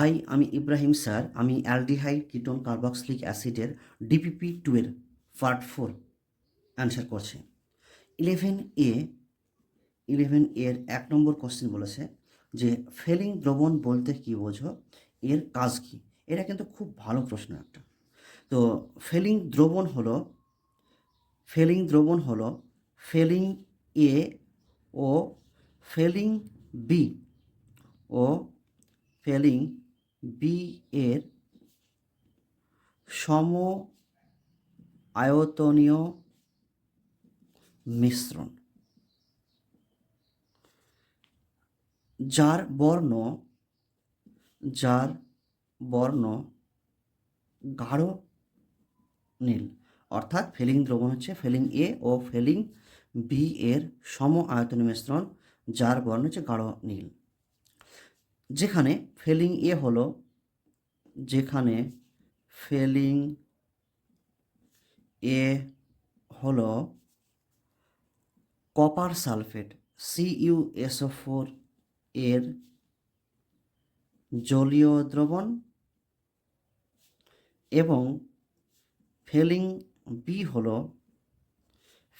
High আমি Ibrahim sir, আমি aldehyde ketone carboxylic অ্যাসিডের ডিপিপি টু এর পার্ট ফোর অ্যান্সার করছি। ইলেভেন এ, ইলেভেন এর এক নম্বর কোশ্চেন বলেছে যে, ফেলিং দ্রবণ বলতে কি বোঝো? এর কাজ কি? এটা কিন্তু খুব ভালো প্রশ্ন একটা। তো, ফেলিং দ্রবণ হলো, ফেলিং দ্রবণ হলো ফেলিং এ ও ফেলিং বি ও ফেলিং বি এর সম আয়তনীয় মিশ্রণ, যার বর্ণ যার বর্ণ গাঢ় নীল, অর্থাৎ ফেলিং দ্রবণ হচ্ছে ফেলিং এ ও ফেলিং বি এর সম আয়তনীয় মিশ্রণ, যার বর্ণ হচ্ছে গাঢ় নীল। যেখানে ফেলিং এ হলো, যেখানে ফেলিং এ হলো কপার সালফেট সিইউএসও ফোর এর জলীয় দ্রবণ এবং ফেলিং বি হলো,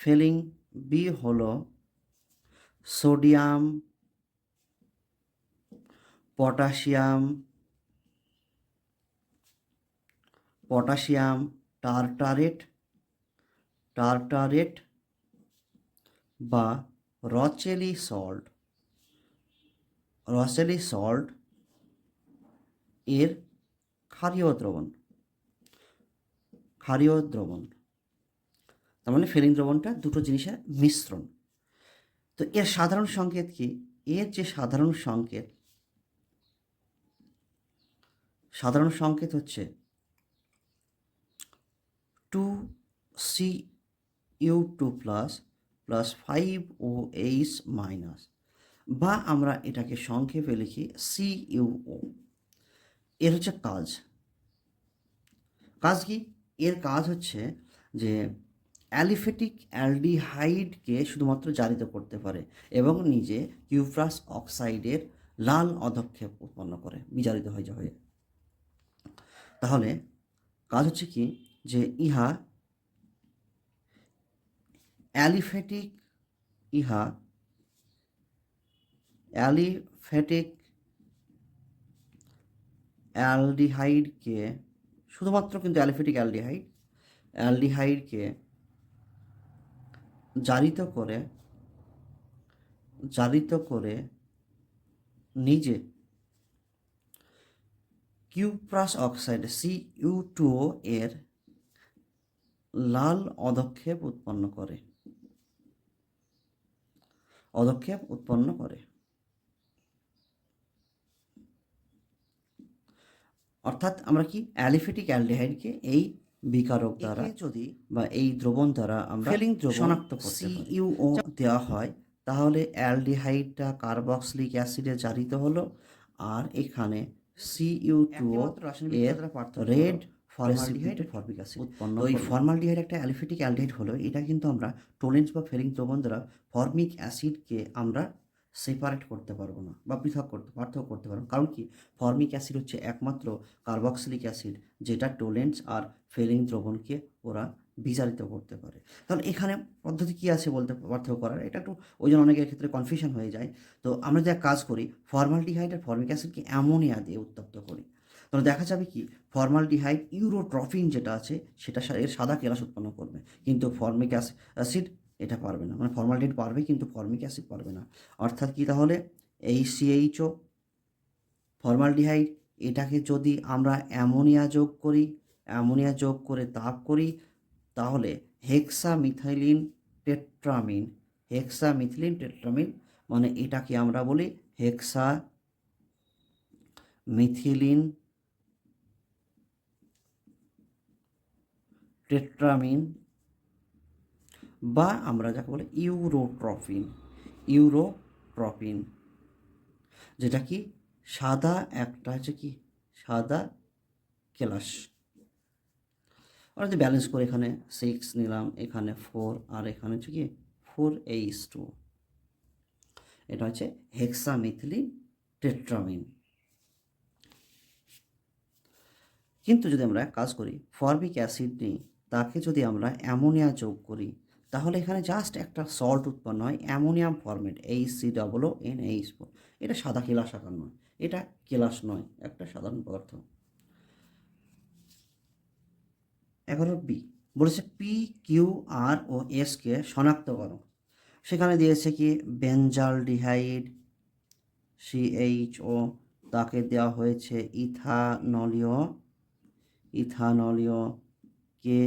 ফেলিং বি হল sodium potassium potassium, tartrate tartrate বা রচেলি সল্ট। রচেলি সল্ট এর ক্ষারীয় দ্রবণ ক্ষারীয় দ্রবণ। তার মানে ফেরিং দ্রবণটা দুটো জিনিসের মিশ্রণ। তো এর সাধারণ সংকেত কি? এর যে সাধারণ সংকেত সাধারণ সংকেত হচ্ছে two C U two plus plus five O H minus বা আমরা এটাকে সংক্ষেপে লিখি সি ইউ ও। এর হচ্ছে কাজ। কাজ কি? এর কাজ হচ্ছে যে অ্যালিফেটিক অ্যালডিহাইডকে শুধুমাত্র জারিত করতে পারে এবং নিজে কিউপ্রাস অক্সাইডের লাল অধক্ষেপ উৎপন্ন করে, বিজারিত হয়ে যায় তাহলে কাজ হচ্ছে কি যে ইহা অ্যালিফেটিক ইহা অ্যালিফেটিক অ্যালডিহাইডকে, শুধুমাত্র কিন্তু অ্যালিফেটিক অ্যালডিহাইড, অ্যালডিহাইডকে জারিত করে জারিত করে নিজে cuprous oxide C U two এর লাল অধক্ষেপ উৎপন্ন করে। অধক্ষেপ উৎপন্ন করে। অর্থাৎ আমরা কি অ্যালিফেটিক অ্যালডিহাইডকে এই বিকারক দ্বারা যদি বা এই দ্রবণ দ্বারা আমরা ফেলিং শনাক্ত করতে ইউও দেওয়া হয় তাহলে অ্যালডিহাইডটা কার্বক্সিলিক অ্যাসিডে জারিত হলো আর এখানে সিইউ টু এর রেড ফর্মালডিহাইড ফর্মিক অ্যাসিড উৎপন্ন ওই ফর্মালডিহাইড একটা অ্যালিফেটিক অ্যালডিহাইড হলো এটা কিন্তু আমরা টোলেন্স বা ফেরিং দ্রবণ দ্বারা ফর্মিক অ্যাসিডকে আমরা সেপারেট করতে পারব না বা পৃথক করতে পার্থক্য করতে পারব কারণ কি? ফর্মিক অ্যাসিড হচ্ছে একমাত্র কার্বক্সিলিক অ্যাসিড যেটা টোলেন্স আর ফেলিং দ্রবণকে ওরা বিজারিত করতে পারে। তাহলে এখানে পদ্ধতি কী আছে বলতে পার্থক্য করার? এটা একটু ওই জন্য অনেকের ক্ষেত্রে কনফিউশন হয়ে যায়। তো আমরা যা কাজ করি ফর্মালডিহাইড আর ফর্মিক অ্যাসিডকে অ্যামোনিয়া দিয়ে উত্তপ্ত করি। তাহলে দেখা যাবে কি ফর্মালডিহাইড ইউরোট্রফিন যেটা আছে, সেটা এর সাদা কেলাস উৎপন্ন করবে। কিন্তু ফর্মিক অ্যাসিড এটা পারবে না। মানে ফর্মালডিহাইড পারবে, কিন্তু ফর্মিক অ্যাসিড পারবে না। অর্থাৎ কি তাহলে? এই সিএইচও ফর্মালডিহাইড এটাকে যদি আমরা অ্যামোনিয়া যোগ করি অ্যামোনিয়া যোগ করে তাপ করি তাহলে hexamethylenetetramine hexamethylenetetramine মানে এটাকে আমরা বলি হেক্সা মিথিলিন টেট্রামিন বা আমরা যাকে বলি ইউরোট্রফিন ইউরোট্রফিন, যেটা কি সাদা একটা হচ্ছে কি সাদা কেলাস। আমরা যদি ব্যালেন্স করে এখানে সিক্স নিলাম, এখানে ফোর আর এখানে হচ্ছে কি? ফোর এইচ টু এটা হচ্ছে হেক্সামিথিলিন টেট্রামিন কিন্তু যদি আমরা এক কাজ করি ফরবিক অ্যাসিড নিই, তাকে যদি আমরা অ্যামোনিয়া যোগ করি, তাহলে এখানে জাস্ট একটা সল্ট উৎপন্ন হয়, ammonium formate H C double N H four এটা সাদা কেলাস আকার নয়, এটা কেলাস নয়, একটা সাধারণ পদার্থ। এগারো বি বলেছে পি, কিউ, আর, ও এসকে শনাক্ত করো। সেখানে দিয়েছে কি, বেঞ্জাল বেঞ্জালডিহাইড সিএইচ ও, তাকে দেওয়া হয়েছে ইথানলীয় ইথানলীয়, কে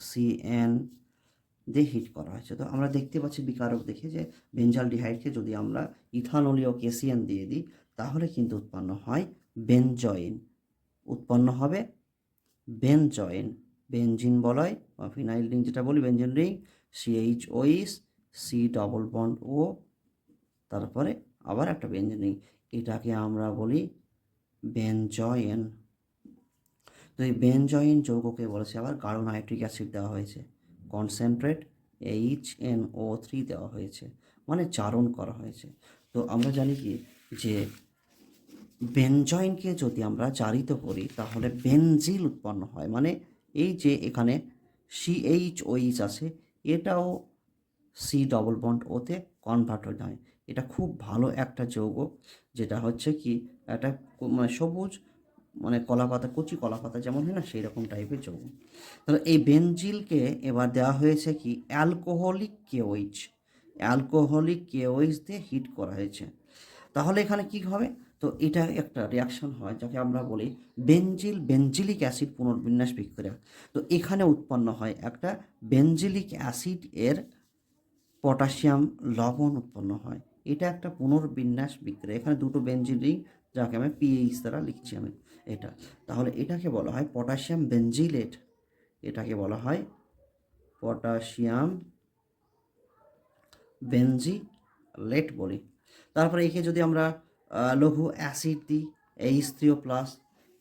সিএন দিয়ে হিট করা হয়েছে। তো আমরা দেখতে পাচ্ছি বিকারক দেখে যে বেঞ্জালডিহাইডকে যদি আমরা ইথানলীয় কেসিএন দিয়ে দিই, তাহলে কিন্তু উৎপন্ন হয় বেনজয়েন। উৎপন্ন হবে বেনজয়েন। বেনজিন বলয় বা ফিনাইল রিং যেটা বলি বেঞ্জিন রিং সিএইচ ওইস সি ডবল বন্ড ও তারপরে আবার একটা বেনজিন রিং। এটাকে আমরা বলি বেঞ্জয়েন তো এই বেনজয়েন যৌগকে বলেছে, আবার গাঢ় নাইট্রিক অ্যাসিড দেওয়া হয়েছে। Concentrate H N O three দেওয়া হয়েছে মানে চারণ করা হয়েছে। তো আমরা জানি কি, যে বেঞ্জয়েনকে যদি আমরা জারিত করি, তাহলে বেনজিল উৎপন্ন হয় মানে এই যে এখানে সিএইচ ওইচ আছে, এটাও সি ডবল বন্ড ওতে কনভার্ট হয়ে। যায় এটা খুব ভালো একটা যৌগ, যেটা হচ্ছে কি, একটা মানে সবুজ মানে কলা পাতা কচি কলা পাতা যেমন হয় না সেই রকম টাইপের যৌগ। তাহলে এই বেনজিলকে এবার দেওয়া হয়েছে কি অ্যালকোহলিক কেওইচ অ্যালকোহলিক কেওইচ দিয়ে হিট করা হয়েছে। তাহলে এখানে কি হবে? তো এটা একটা রিয়াকশন হয় যাকে আমরা বলি বেঞ্জিল বেঞ্জিলিক অ্যাসিড পুনর্বিন্যাস বিক্রিয়া। তো এখানে উৎপন্ন হয় একটা বেনজিলিক অ্যাসিড এর পটাশিয়াম লবণ উৎপন্ন হয়। এটা একটা পুনর্বিন্যাস বিক্রিয়া। এখানে দুটো রিং যাকে আমি পিএইচ দ্বারা লিখছি আমি এটা। তাহলে এটাকে বলা হয় পটাশিয়াম বেঞ্জিলেট এটাকে বলা হয় পটাশিয়াম বেঞ্জিলেট বলি। তারপরে একে যদি আমরা লঘু অ্যাসিড দিই এইচ থ্রিও প্লাস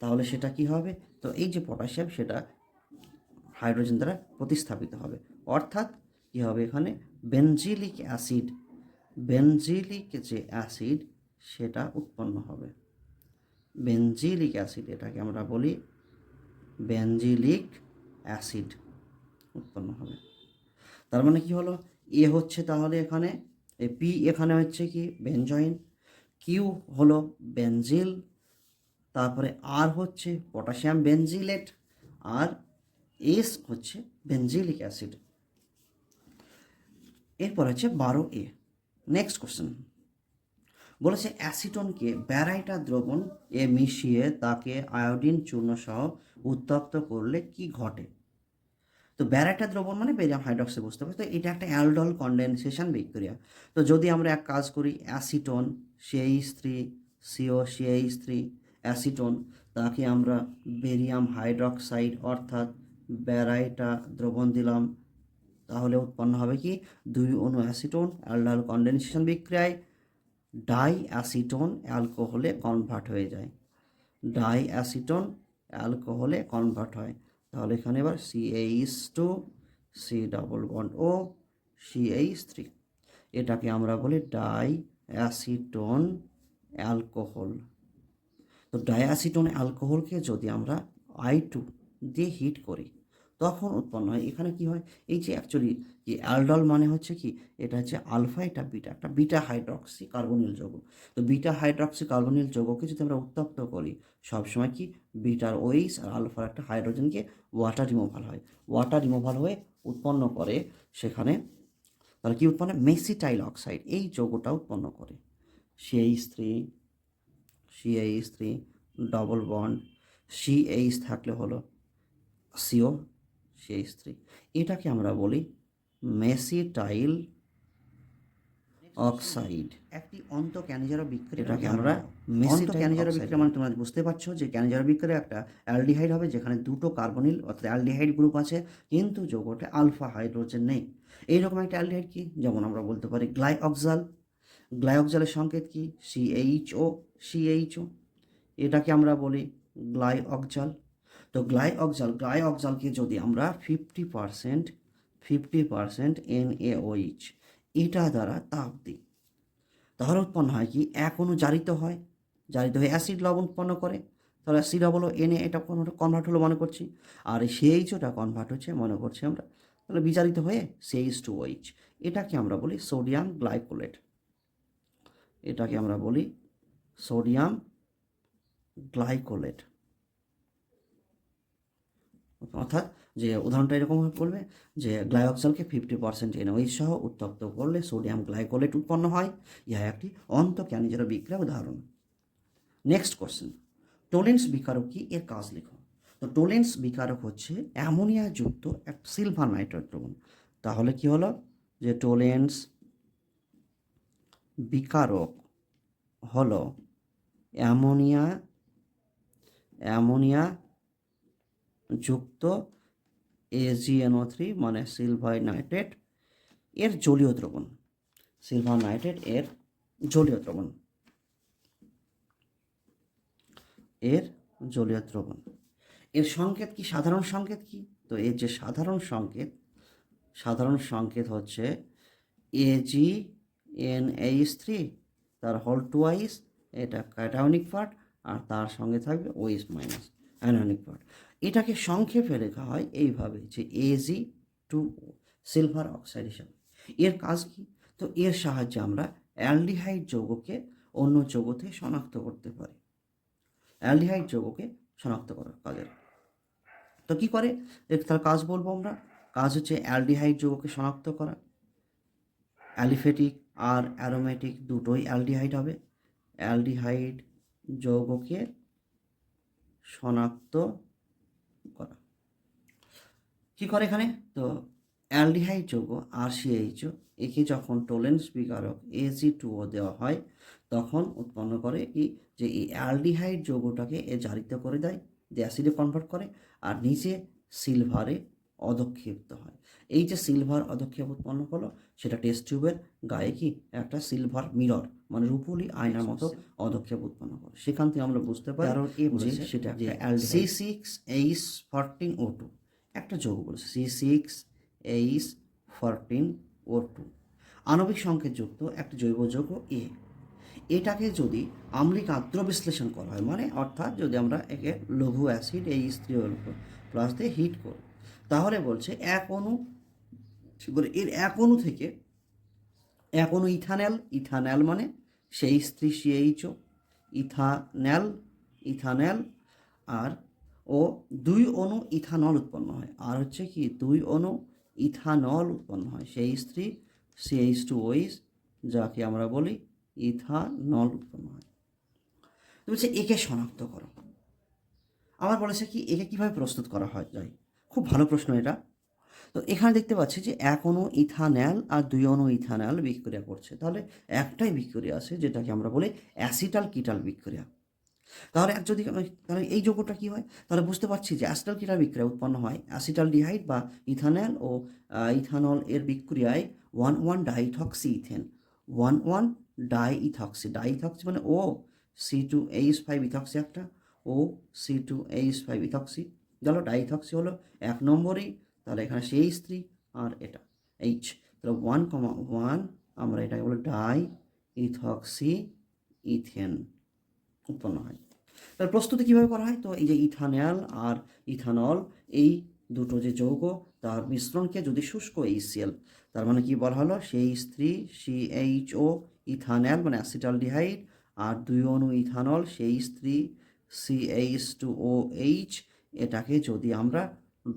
তাহলে সেটা কি হবে? তো এই যে পটাশিয়াম, সেটা হাইড্রোজেন দ্বারা প্রতিস্থাপিত হবে। অর্থাৎ কী হবে এখানে? বেনজিলিক অ্যাসিড, বেনজিলিক যে অ্যাসিড, সেটা উৎপন্ন হবে। বেনজিলিক অ্যাসিড, এটাকে আমরা বলি বেনজিলিক অ্যাসিড, উৎপন্ন হবে। তার মানে কি হলো? এ হচ্ছে তাহলে এখানে পি এখানে হচ্ছে কি? বেনজয়েন কিউ হলো বেনজিল তারপরে আর হচ্ছে পটাশিয়াম বেনজিলেট আর এস হচ্ছে বেনজিলিক অ্যাসিড এরপর হচ্ছে বারো এ নেক্সট কোশ্চেন বলেছে অ্যাসিটনকে ব্যারাইটা দ্রবণ এ মিশিয়ে তাকে আয়োডিন চূর্ণ সহ উত্তপ্ত করলে কি ঘটে? তো ব্যারাইটা দ্রবণ মানে বেরিয়াম হাইড্রক্সে বুঝতে পারছি তো এটা একটা অ্যালডল কন্ডেনসেশন বিক্রিয়া তো যদি আমরা এক কাজ করি acetone CH three CO CH three acetone, তাকে আমরা বেরিয়াম হাইড্রক্সাইড অর্থাৎ ব্যারাইটা দ্রবণ দিলাম। তাহলে উৎপন্ন হবে কি? দুই অণু অ্যাসিটোন, অ্যালডাল কন্ডেনসেশন বিক্রিয়ায়। ডাই অ্যাসিটোন অ্যালকোহলে কনভার্ট হয়ে যায়। ডাই অ্যাসিটোন অ্যালকোহলে কনভার্ট হয়। তাহলে এখানে এবার CH two C double bond O CH three এটাকে আমরা বলি ডাই অ্যাসিটোন অ্যালকোহল। তো ডায়াসিটোন অ্যালকোহলকে যদি আমরা আই টু দিয়ে হিট করি, তখন উৎপন্ন হয়। এখানে কি হয়? এই যে অ্যাকচুয়ালি যে অ্যালডল মানে হচ্ছে কি? এটা হচ্ছে আলফা, এটা বিটা, একটা বিটা হাইড্রক্সি কার্বনিল যৌগ। তো বিটা হাইড্রক্সি কার্বনিল যৌগকে যদি আমরা উত্তপ্ত করি, সবসময় কি? বিটার ওইস আর আলফার একটা হাইড্রোজেনকে ওয়াটার রিমুভাল হয়। ওয়াটার রিমুভাল হয়ে উৎপন্ন করে সেখানে তাহলে কি উৎপন্ন মেসিটাইল অক্সাইড এই যৌগটা উৎপন্ন করে। C CH three CH three double bond C CH থাকলে হলো সিও সিএইচ থ্রি এটাকে আমরা বলি মেসিটাইল অক্সাইড। একটি অন্ত ক্যানিজারা বিক্রিয়া এটাকে আমরা অন্ত ক্যানিজারা বিক্রিয়া মানে তোমরা বুঝতে পারছ যে ক্যানিজারা বিক্রিয়া একটা অ্যালডিহাইড হবে যেখানে দুটো কার্বনিল অর্থাৎ অ্যালডিহাইড গ্রুপ আছে কিন্তু যৌগটা আলফা হাইড্রোজেন নেই। এইরকম একটা অ্যালডিহাইড কি? যেমন আমরা বলতে পারি গ্লাইঅক্সাল। গ্লাইঅক্সালের সংকেত কি? সিএইচও সিএইচও এটাকে আমরা বলি গ্লাইঅক্সাল। তো গ্লাইঅক্সাল, গ্লাইঅক্সালকে যদি আমরা fifty percent fifty percent NaOH এটা দ্বারা তাপ দিই। তাহলে উৎপন্ন হয় কি? অণু জারিত হয়। জারিত হয়ে অ্যাসিড লবণ উৎপন্ন করে। তাহলে সি ডবল এনে এটা কনভার্ট হলো মনে করছি। আর সিএইচ ওটা কনভার্ট হচ্ছে মনে করছি আমরা তাহলে বিচারিত হয়ে সিএইচ টু ওইচ এটাকে আমরা বলি সোডিয়াম গ্লাইকোলেট এটাকে আমরা বলি সোডিয়াম গ্লাইকোলেট অর্থাৎ যে উদাহরণটা এরকম বলবে যে গ্লাইঅক্সালকে ফিফটি পার্সেন্ট এনওইচ সহ উত্তপ্ত করলে সোডিয়াম গ্লাইকোলেট উৎপন্ন হয়। ইহা একটি অন্তঃক্যানিজের বিক্রিয়া উদাহরণ। নেক্সট কোশ্চেন টোলেন্স বিকারক কি? এর কাজ লেখো। তো টোলেন্স বিকারক হচ্ছে অ্যামোনিয়া যুক্ত এক সিলভার নাইট্রেট দ্রবণ। তাহলে কি হলো? যে টোলেন্স বিকারক হলো অ্যামোনিয়া অ্যামোনিয়া যুক্ত এজিএনও থ্রি মানে সিলভার নাইট্রেট এর জলীয় দ্রবণ। সিলভার নাইট্রেট এর জলীয় দ্রবণ। এর জলীয় দ্রবণ। এর সংকেত কি? সাধারণ সংকেত কি? তো এর যে সাধারণ সংকেত সাধারণ সংকেত হচ্ছে এজি এন এইচ থ্রি তার হল টুয়াইস এটা ক্যাটায়নিক পার্ট আর তার সঙ্গে থাকবে ওইস মাইনাস অ্যানায়নিক পার্ট এটাকে সংক্ষেপে লেখা হয় এইভাবে যে এজি টু সিলভার অক্সাইড হিসাবে এর কাজ কি? তো এর সাহায্যে আমরা অ্যালডিহাইড যৌগকে অন্য যৌগতে শনাক্ত করতে পারি। অ্যালডিহাইড যৌগকে শনাক্ত করার কাজের। তো কি করে? তার কাজ বলব আমরা। কাজ হচ্ছে অ্যালডিহাইড যৌগকে শনাক্ত করা। অ্যালিফেটিক আর অ্যারোমেটিক দুটোই অ্যালডিহাইড হবে। অ্যালডিহাইড যৌগকে শনাক্ত করা। কি করে এখানে? তো অ্যালডিহাইড যৌগ আর সিএইচও একে যখন টোলেন্স বিকারক এজি টুও দেওয়া হয়, তখন উৎপন্ন করে কি? যে এই অ্যালডিহাইড যৌগটাকে এ জারিত করে দেয়। দিয়ে অ্যাসিডে কনভার্ট করে আর নিচে সিলভারে অধক্ষেপ্ত হয়। এই যে সিলভার অধক্ষেপ উৎপন্ন হলো সেটা টেস্ট টিউবের গায়ে কি একটা সিলভার মিরর মানে রূপলি আয়নার মতো অধক্ষেপ উৎপন্ন করে। সেখান থেকে আমরা বুঝতে পারি কারণ এ বলেছে সেটা C six H fourteen O two একটা যৌগ বলেছে C six H fourteen O two আণবিক সংকেত যুক্ত একটা জৈব যৌগ এ এটাকে যদি আম্লিক আদ্র বিশ্লেষণ করা হয় মানে অর্থাৎ যদি আমরা একে লঘু অ্যাসিড, এই স্ত্রী প্লাস দিয়ে হিট করি, তাহলে বলছে এক অণু, বলে এর এক অণু থেকে এক অণু ইথানেল ইথানেল মানে সেই স্ত্রী C H O ethanal ethanal আর ও দুই অণু ইথানল উৎপন্ন হয়। আর হচ্ছে কি, দুই অণু ইথানল উৎপন্ন হয়, সেই স্ত্রী সিএইচ টু ওইস যাকে আমরা বলি ইথানল উৎপন্ন তো বলছে, একে শনাক্ত করো। আবার বলেছে কি, একে কীভাবে প্রস্তুত করা হয়? যায় খুব ভালো প্রশ্ন এটা। তো এখানে দেখতে পাচ্ছি যে এক অণু ইথানল আর দুই অণু ইথানল বিক্রিয়া করছে। তাহলে একটাই বিক্রিয়া আছে, যেটাকে আমরা বলি অ্যাসিটাল কিটাল বিক্রিয়া। তাহলে এক যদি তাহলে এই যৌগটা কী হয়? তাহলে বুঝতে পারছি যে অ্যাসিটাল কিটাল বিক্রিয়া উৎপন্ন হয় অ্যাসিটাল ডিহাইড বা ইথানল ও ইথানল এর বিক্রিয়ায় one one diethoxy ethane one one diethoxy diethoxy মানে O, C two H five ethoxy একটা, O, C two H five ethoxy. গেল ডাইথক্সি হলো এক নম্বরই, তাহলে এখানে সেই স্ত্রী আর এটা, এইচ। তাহলে ওয়ান কমা ওয়ান আমরা এটাকে বলি ডাই ইথক্সি ইথেন উৎপন্ন হয়। তার প্রস্তুতি কীভাবে করা হয়? তো এই যে ইথানল আর ইথানল, এই দুটো যে যৌগ, তার মিশ্রণকে যদি শুষ্ক এইচসিএল তার মানে কি বলা হলো? সেই স্ত্রী, সি এইচ ও ইথানল মানে অ্যাসিটালডিহাইড আর দুই অণু ইথানল, সেই স্ত্রী C H two O H এটাকে যদি আমরা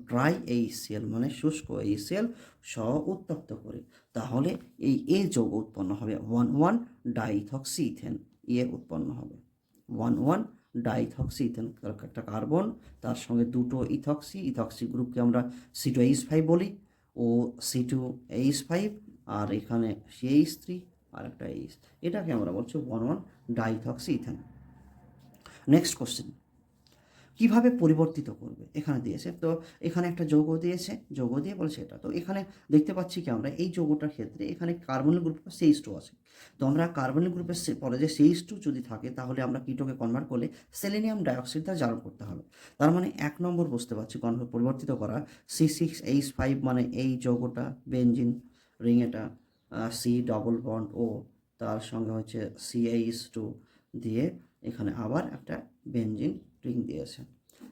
ড্রাই এইচসিএল মানে শুষ্ক এইচসিএল সহ উত্তপ্ত করি, তাহলে এই এ যৌগ উৎপন্ন হবে ওয়ান ওয়ান ডাইথক্সি ইথেন এ উৎপন্ন হবে। ওয়ান ওয়ান ডাইথক্সি ইথেন একটা কার্বন, তার সঙ্গে দুটো ইথক্সি ইথক্সি গ্রুপকে আমরা সি টু এইচ ফাইভ বলি, O C two H five আর এখানে সি এইচ থ্রি আর একটা এটাকে আমরা বলছি one one diethoxy ethane next question কীভাবে পরিবর্তিত করবে? এখানে দিয়েছে। তো এখানে একটা যৌগ দিয়েছে, যৌগ দিয়ে বলেছে এটা। তো এখানে দেখতে পাচ্ছি কি আমরা, এই যৌগটার ক্ষেত্রে এখানে কার্বনিক গ্রুপ সেইচ টু আছে। তো আমরা কার্বনিক গ্রুপের পরে যে সেইচ টু যদি থাকে, তাহলে আমরা কিটোকে কনভার্ট করলে সেলেনিয়াম ডাইঅক্সাইড দ্বারা জারণ করতে হবে। তার মানে এক নম্বর বুঝতে পারছি কনভার্ট পরিবর্তিত করা সি সিক্স এইচ ফাইভ মানে এই যৌগটা বেঞ্জিন রিং এটা। সি ডবল বন্ড ও তার সঙ্গে হচ্ছে সিএইচ টু দিয়ে এখানে আবার একটা বেঞ্জিন রিং দিয়েছে।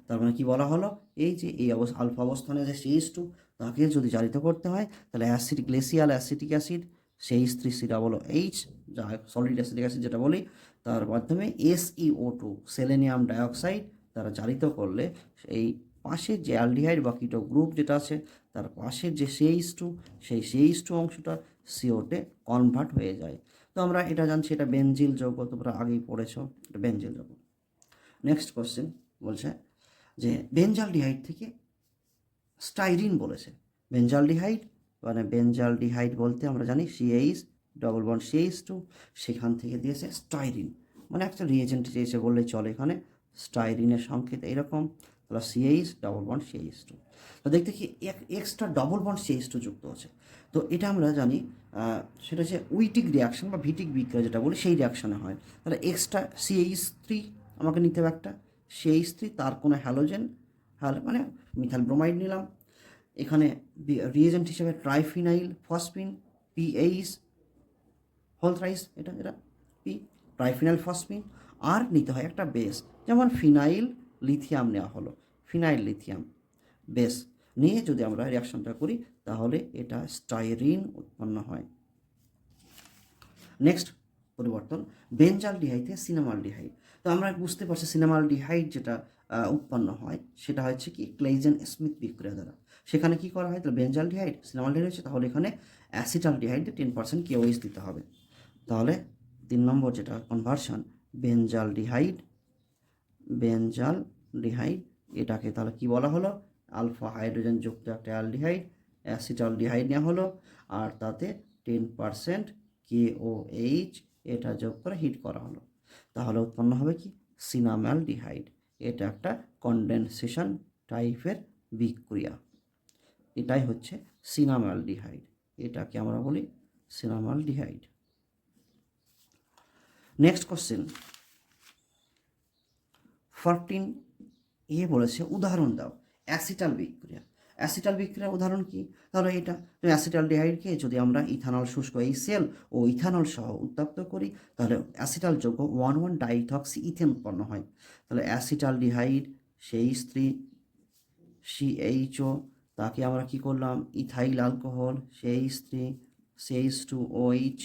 তার মানে কি বলা হলো? এই যে এই অবস্থা আলফা অবস্থানে যে সিএইচ টু তাকে যদি জারিত করতে হয়, তাহলে অ্যাসিড গ্লেসিয়াল অ্যাসিটিক অ্যাসিড সেই থ্রি সি ডাবল এইচ যা সলিড অ্যাসিডিক অ্যাসিড যেটা বলি, তার মাধ্যমে এসইও টু সেলেনিয়াম ডাইঅক্সাইড তারা জারিত করলে এই পাশের যে অ্যালডিহাইড বা কিটো গ্রুপ যেটা আছে, তার পাশের যে সিএইচ টু সেই সিএইচ টু অংশটা সিওতে কনভার্ট হয়ে যায়। তো আমরা এটা জানছি, এটা বেঞ্জিল যৌগ, তোমরা আগেই পড়েছো, এটা বেঞ্জিল যৌগ। নেক্সট কোশ্চেন বলছে যে বেঞ্জালডিহাইড থেকে স্টাইরিন বলেছে। বেঞ্জালডিহাইড মানে বেঞ্জালডিহাইড বলতে আমরা জানি CH double one CH two সেখান থেকে দিয়েছে স্টাইরিন মানে একটা রিয়েজেন্ট চেয়েছে বললেই চলে এখানে স্টাইরিনের সংকেত এরকম তাহলে CH double bond CH two তো দেখতে কি এক extra double bond CH two যুক্ত আছে তো এটা আমরা জানি সেটা হচ্ছে উইটিক রিয়াকশন বা ভিটিক বিক্রিয়া যেটা বলি, সেই রিয়াকশনে হয়। তাহলে এক্সট্রা সিএইচ থ্রি আমাকে নিতে হবে একটা। সিএইচ থ্রি তার কোনো হ্যালোজেন হ্যালো মানে মিথাইল ব্রোমাইড নিলাম। এখানে রিয়েজেন্ট হিসেবে triphenyl phosphine PH whole thrice এটা এটা পি ট্রাইফিনাইল ফসফিন আর নিতে হয় একটা বেস যেমন ফিনাইল লিথিয়াম নেওয়া হলো, ফিনাইল লিথিয়াম। বেশ, নিয়ে যদি আমরা রিয়াকশনটা করি, তাহলে এটা স্টাইরিন উৎপন্ন হয়। নেক্সট পরিবর্তন, বেঞ্জাল ডিহাইড থেকে সিনেমাল ডিহাইড তো আমরা বুঝতে পারছি সিনেমাল ডিহাইড যেটা উৎপন্ন হয়, সেটা হচ্ছে কি ক্লেইজেন স্মিথ বিক্রিয়া দ্বারা। সেখানে কি করা হয়? তাহলে বেঞ্জাল ডিহাইড সিনেমাল ডিহাইড হচ্ছে, তাহলে এখানে অ্যাসিটাল ডিহাইড টেন পার্সেন্ট কেওইস দিতে হবে। তাহলে তিন নম্বর যেটা কনভার্সন বেঞ্জাল ডিহাইড, বেঞ্জাল ডিহাইড, এটাকে তাহলে কি বলা হলো? আলফা হাইড্রোজেন যুক্ত একটা অ্যালডিহাইড অ্যাসিটাল ডিহাইড নেওয়া হলো, আর তাতে ten percent K O H এটা যোগ করে হিট করা হলো। তাহলে উৎপন্ন হবে কি? সিনামাল ডিহাইড এটা একটা কন্ডেনসেশন টাইপের বিক্রিয়া। এটাই হচ্ছে সিনামাল ডিহাইড এটাকে আমরা বলি cinnamaldehyde next question fourteen এ বলেছে, উদাহরণ দাও, অ্যাসিটাল বিক্রিয়া। অ্যাসিটাল বিক্রিয়ার উদাহরণ কি? তাহলে এটা অ্যাসিটাল ডিহাইডকে যদি আমরা ইথানল শুষ্ক এই সেল ও ইথানল সহ উত্তপ্ত করি, তাহলে অ্যাসিটাল যৌগ ওয়ান ওয়ান ডাইথক্সি ইথেন উৎপন্ন হয়। তাহলে অ্যাসিটাল ডিহাইড, সেই স্ত্রী সিএইচও তাকে আমরা কি করলাম? ইথাইল অ্যালকোহল, সেই স্ত্রী সেইচ টু ওইচ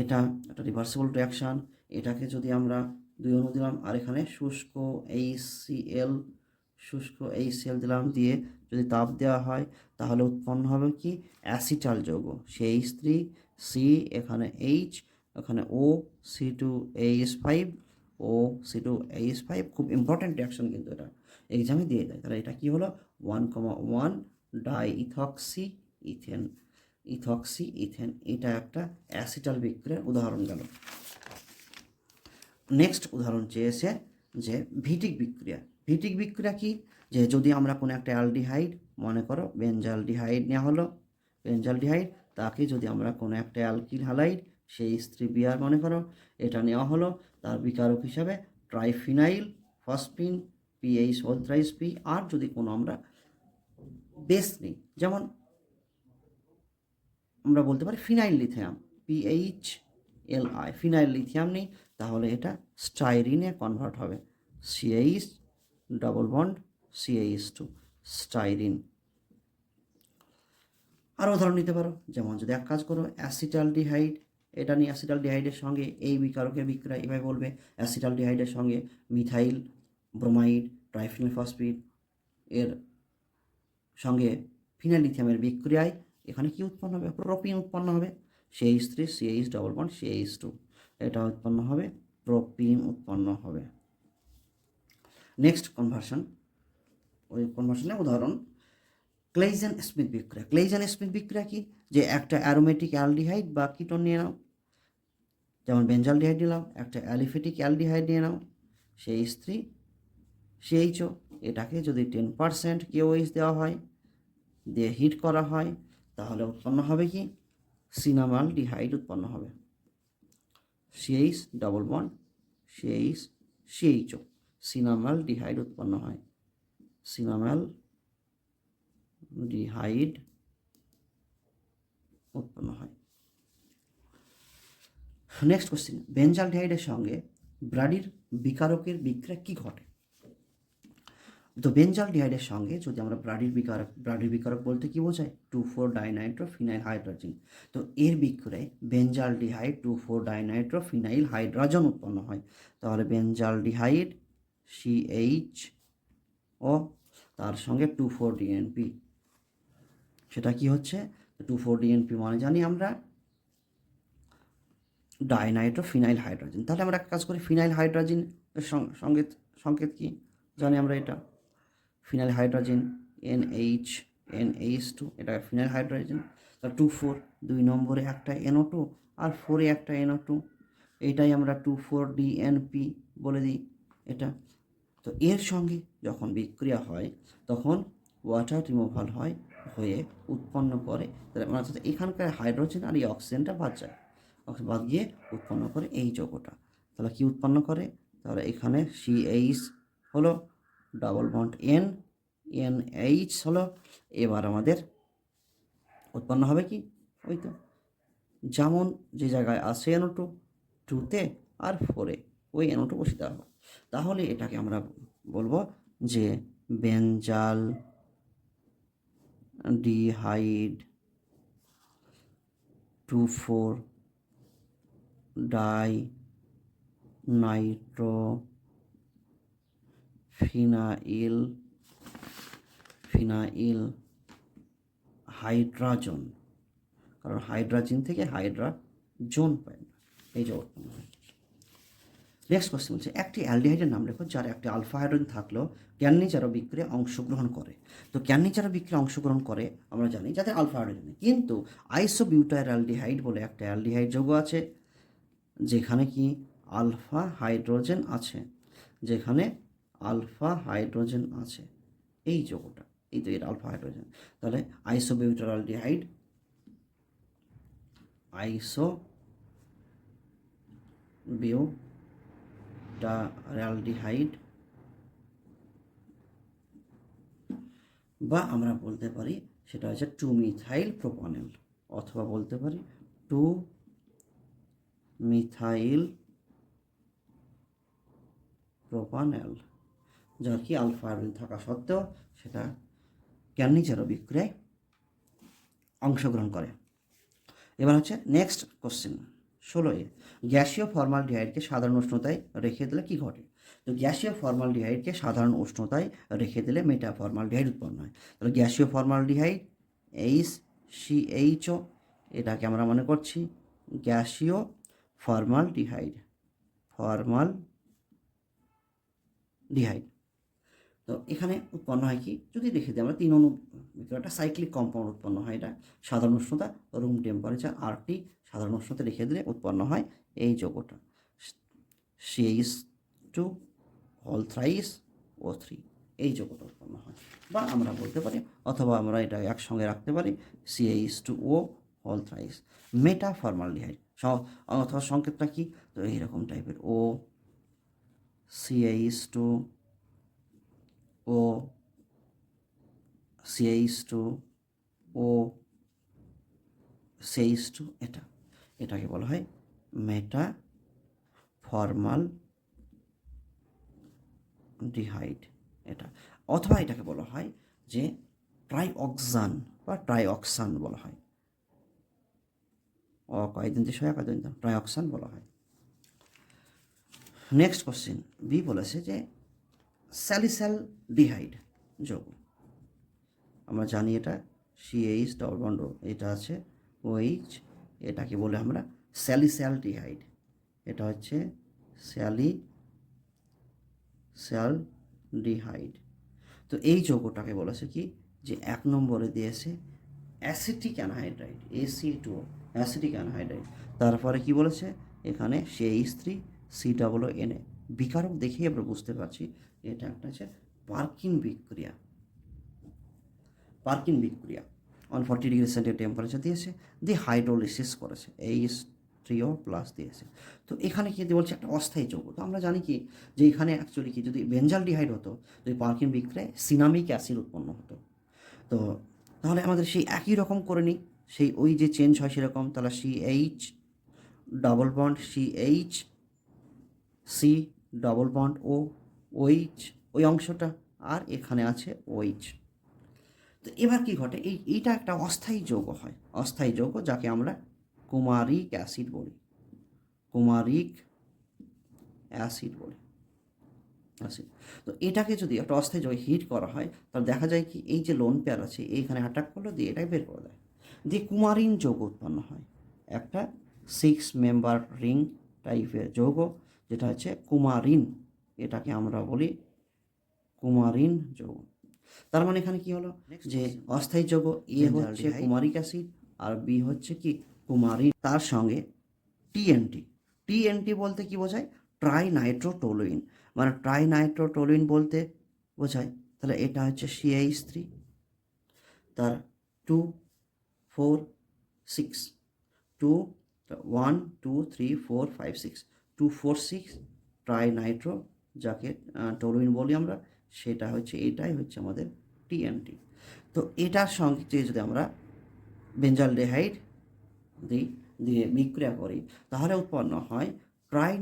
এটা একটা রিভার্সিবল রিয়াকশান এটাকে যদি আমরা দুই অণু দিলাম, আর এখানে শুষ্ক এইচসিএল শুষ্ক এইচসিএল দিলাম দিয়ে যদি তাপ দেওয়া হয়, তাহলে উৎপন্ন হবে কি? অ্যাসিটাল যৌগ। সেই স্ত্রী সি এখানে এইচ এখানে O C two H five O C two H five খুব ইম্পর্ট্যান্ট রিয়াকশন কিন্তু এটা। এক্সামে দিয়ে দেয়। তাহলে এটা কি হলো? One comma one diethoxy ethane ethoxy ethane এটা একটা অ্যাসিটাল বিক্রিয়ার উদাহরণ গেল। নেক্সট উদাহরণ চেয়েছে যে ভিটিক বিক্রিয়া। ভিটিক বিক্রিয়া কি? যে যদি আমরা কোনো একটা অ্যালডিহাইড, মনে করো বেঞ্জালডিহাইড নেওয়া হলো বেঞ্জালডিহাইড তাকে যদি আমরা কোনো একটা অ্যালকিল হ্যালাইড সেই স্ত্রী বিয়ার মনে করো, এটা নেওয়া হলো, তার বিকারক হিসাবে triphenyl, phosphine, PH whole thrice P, আর যদি কোনো আমরা বেস নিই, যেমন আমরা বলতে পারি phenyl lithium, PH L I, phenyl lithium নেই তাহলে এটা স্টাইরিনে কনভার্ট হবে। CH double bond CH two styrene. আরও উদাহরণ নিতে পারো, যেমন যদি এক কাজ করো অ্যাসিটাল ডিহাইড এটা নিয়ে অ্যাসিটাল ডিহাইডের সঙ্গে এই বিকারকের বিক্রিয়া এভাবে বলবে অ্যাসিটাল ডিহাইডের সঙ্গে মিথাইল ব্রোমাইড ট্রাইফিনাল ফসফিড এর সঙ্গে ফিনাইল লিথিয়ামের বিক্রিয়ায় এখানে কি উৎপন্ন হবে? প্রোপিন উৎপন্ন হবে। সেই three CH double one CH two এটা উৎপন্ন হবে, প্রোপিন উৎপন্ন হবে। নেক্সট কনভার্সন ওই কনভার্সনের উদাহরণ ক্লেইজেন স্মিথ বিক্রিয়া। ক্লেইজেন স্মিথ বিক্রিয়া কি? যে একটা অ্যারোমেটিক অ্যালডিহাইড বা কিটোন নিয়ে নাও, যেমন বেঞ্জালডিহাইড নিলাম একটা অ্যালিফেটিক অ্যালডিহাইড নিয়ে নাও, সেই স্ত্রী সিএইচও এটাকে যদি টেন পারসেন্ট কেওএইচ দেওয়া হয়, দিয়ে হিট করা হয়, তাহলে উৎপন্ন হবে কি? সিনামাল ডিহাইড উৎপন্ন হবে। CH double bond CH CHO cinnamaldehyde উৎপন্ন হয়। সিনামাল ডিহাইড উৎপন্ন হয়। নেক্সট কোশ্চেন বেঞ্জাল ডিহাইডের সঙ্গে ব্রাডির বিকারকের বিক্রিয়া কি ঘটে? তো বেঞ্জাল ডিহাইডের সঙ্গে যদি আমরা ব্রাডির বিকারক ব্রাডির বিকারক বলতে কি বোঝায়? Two four dinitro phenyl hydrogen. তো এর বিক্রয়ে benzaldehyde two four dinitro phenyl hydrogen উৎপন্ন হয়। তাহলে বেঞ্জাল ডিহাইড সিএইচ ও তার সঙ্গে টু ফোর ডিএনপি। সেটা কি হচ্ছে? টু ফোর ডিএনপি মানে জানি আমরা ডাইনাইট্রো ফিনাইল হাইড্রোজেন। তাহলে আমরা এক কাজ করি, ফিনাইল হাইড্রোজেন সঙ্গে, সংকেত কি? জানি আমরা এটা। Phenyl hydrogen N H N H two এটা ফিনাইল হাইড্রোজেন তা টু ফোর দুই নম্বরে একটা এনও টু আর ফোরে একটা এনও টু এইটাই আমরা টু ফোর ডিএনপি বলে দিই এটা। তো এর সঙ্গে যখন বিক্রিয়া হয়, তখন ওয়াটার রিমুভাল হয়, হয়ে উৎপন্ন করে, তাহলে মানে অর্থাৎ এখানকার হাইড্রোজেন আর এই অক্সিজেনটা বাদ যায় বাদ গিয়ে উৎপন্ন করে এই যৌগটা। তাহলে কি উৎপন্ন করে? তাহলে এখানে সি সিএইচ হলো double bond N N H হলো, এবার আমাদের উৎপন্ন হবে কি? ওই তো। যেমন যে জায়গায় আছে এনো টু টুতে আর ফোরে ওই এনো টু বসে দেওয়া তাহলে এটাকে আমরা বলব যে benzaldehyde two four dinitro phenyl phenyl hydrazone. কারণ হাইড্রাজিন থেকে হাইড্রাজোন পায় না। এই হয় নেক্সট কোশ্চেন বলছে, একটি অ্যালডিহাইডের নাম লেখো যার একটি আলফা হাইড্রোজেন থাকলেও ক্যান্নিচারো বিক্রিয়া অংশগ্রহণ করে। তো ক্যান্নিচারো বিক্রিয়া অংশগ্রহণ করে, আমরা জানি যাদের আলফা হাইড্রোজেন কিন্তু আইসোবিউটাইল অ্যালডিহাইড বলে একটা অ্যালডিহাইড যৌগ আছে, যেখানে কি আলফা হাইড্রোজেন আছে, যেখানে আলফা হাইড্রোজেন আছে। এই যৌগটা এই তো এর আলফা হাইড্রোজেন, তাহলে আইসোবিউটার অ্যালডিহাইড আইসো বিউ ডায়ালডিহাইড বা আমরা বলতে পারি সেটা হচ্ছে টু মিথাইল প্রোপানেল, অথবা বলতে পারি টু মিথাইল প্রোপানেল। যার কি আলফা হাইড্রোজেন থাকা সত্ত্বেও সেটা ক্যান্নিচারো বিক্রিয়ায় অংশগ্রহণ করে। এবার হচ্ছে নেক্সট কোশ্চেন ষোলো এ গ্যাসীয় ফর্মালডিহাইডকে সাধারণ উষ্ণতায় রেখে দিলে কি ঘটে? তো গ্যাসীয় ফর্মালডিহাইডকে সাধারণ উষ্ণতায় রেখে দিলে মেটা ফর্মালডিহাইড উৎপন্ন হয়। তাহলে গ্যাসীয় ফর্মালডিহাইড এইচ সি এইচও এটাকে আমরা মনে করছি গ্যাসীয় ফর্মালডিহাইড ফর্মাল ডিহাইড তো এখানে উৎপন্ন হয় কি? যদি রেখে দিই, আমরা তিন অনু একটা সাইক্লিক কম্পাউন্ড উৎপন্ন হয় এটা। সাধারণ উষ্ণতা রুম টেম্পারেচার আরটি সাধারণ উষ্ণতা রেখে দিলে উৎপন্ন হয় এই যৌগটা। সিএইচ টু হল থ্রাইস ও থ্রি এই যৌগটা উৎপন্ন হয়। বা আমরা বলতে পারি, অথবা আমরা এটা একসঙ্গে রাখতে পারি সিএইচ টু ও হল থ্রাইস মেটা ফর্মালডিহাইড অথবা সংকেতটা কি? তো এইরকম টাইপের O CH two O CH two O CH two এটা, এটাকে বলা হয় মেটা ফর্মাল ডিহাইড, এটা, অথবা এটাকে বলা হয় যে ট্রাইঅক্সান বা ট্রাইঅক্সান বলা হয়। অ, কয়েকদিন যে ছয় কয়েকদিন ট্রাইঅক্সান বলা হয়। নেক্সট কোশ্চেন, বি বলেছে যে স্যালিস্যাল ডিহাইড যোগ। আমরা জানি এটা সিএইচ ডবল বন্ড এটা আছে ওইচ এটাকে বলে আমরা স্যালিস্যাল ডিহাইড। এটা হচ্ছে স্যালি, স্যাল ডিহাইড। তো এই যৌগটাকে বলেছে কি? যে এক নম্বরে দিয়েছে acetic anhydride AC two acetic anhydride. তারপরে কি বলেছে? এখানে CH three C double N এ বিকারক দেখেই আমরা বুঝতে পারছি এটা একটা হচ্ছে পার্কিং বিক্রিয়া। পার্কিং বিক্রিয়া। One forty degree centigrade temperature দিয়েছে, দিয়ে হাইড্রোলিসিস করেছে এইচ থ্রিও প্লাস দিয়েছে। তো এখানে কি বলছে, একটা অস্থায়ী যৌগ। তো আমরা জানি কি, যে এখানে অ্যাকচুয়ালি কি, যদি বেঞ্জাল ডিহাইড হতো, যদি পার্কিং বিক্রিয়ায় সিনামিক অ্যাসিড উৎপন্ন হতো। তো তাহলে আমাদের সেই একই রকম করে নিই, সেই ওই যে চেঞ্জ হয় সেরকম, তাহলে C H double bond C H C double bond O H, ওই অংশটা আর এখানে আছে ওইচ। তো এবার কি ঘটে? এই, এইটা একটা অস্থায়ী যৌগ হয়। অস্থায়ী যৌগ যাকে আমরা কুমারিক অ্যাসিড বলি। কুমারিক অ্যাসিড বলি। অ্যাসিড। তো এটাকে যদি একটা অস্থায়ী যৌগ হিট করা হয়, তাহলে দেখা যায় কি, এই যে লোন পেয়ার আছে, এইখানে অ্যাটাক করল, দিয়ে এটাকে বের করে দেয়। দিয়ে কুমারিন যৌগ উৎপন্ন হয়। একটা সিক্স মেম্বার রিং টাইপের যৌগ, যেটা হচ্ছে কুমারিন এটাকে আমরা বলি কুমারিন যৌগ। তার মানে এখানে কি হলো? যে অস্থায়ী যৌগ এ হচ্ছে কুমারিক অ্যাসিড আর বি হচ্ছে কি কুমারিন। তার সঙ্গে টিএনটি টিএনটি বলতে কি বোঝায়? ট্রাই নাইট্রোটোলুইন মানে ট্রাই নাইট্রোটোলুইন বলতে বোঝায়। তাহলে এটা হচ্ছে সিএইচ থ্রি। তার two four six. Two one two three four five six. Two four six trinitro যাকে টোলুইন বলি আমরা, সেটা হচ্ছে, এটাই হচ্ছে আমাদের টিএনটি তো এটার সঙ্গে যদি আমরা বেঞ্জালডেহাইড দিই দিয়ে বিক্রিয়া করি, তাহলে উৎপন্ন হয় ট্রাই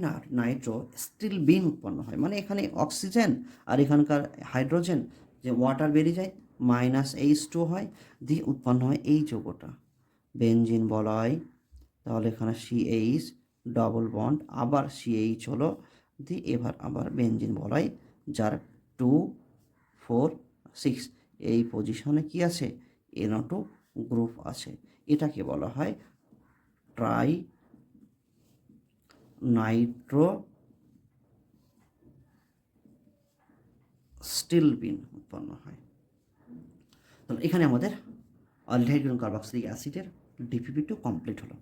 নাইট্রো স্টিল বিন উৎপন্ন হয়। মানে এখানে অক্সিজেন আর এখানকার হাইড্রোজেন, যে ওয়াটার বেরিয়ে যায়, মাইনাস এইচ টু হয়, দিয়ে উৎপন্ন হয় এই যৌগটা। বেঞ্জিন বলা হয় তাহলে এখানে সিএইচ ডবল বন্ড, আবার সিএইচ হলো দিয়ে এবার আবার বেঞ্জিন বলাই যার টু, ফোর, সিক্স, এই পজিশনে কি আছে? এনও টু গ্রুপ আছে। এটাকে বলা হয় ট্রাই নাইট্রো স্টিল বিন উৎপন্ন হয়। তাহলে এখানে আমাদের অলডিহাইড্রোজেন কার্বক্সিলিক অ্যাসিডের ডিপিপি টু কমপ্লিট হলো।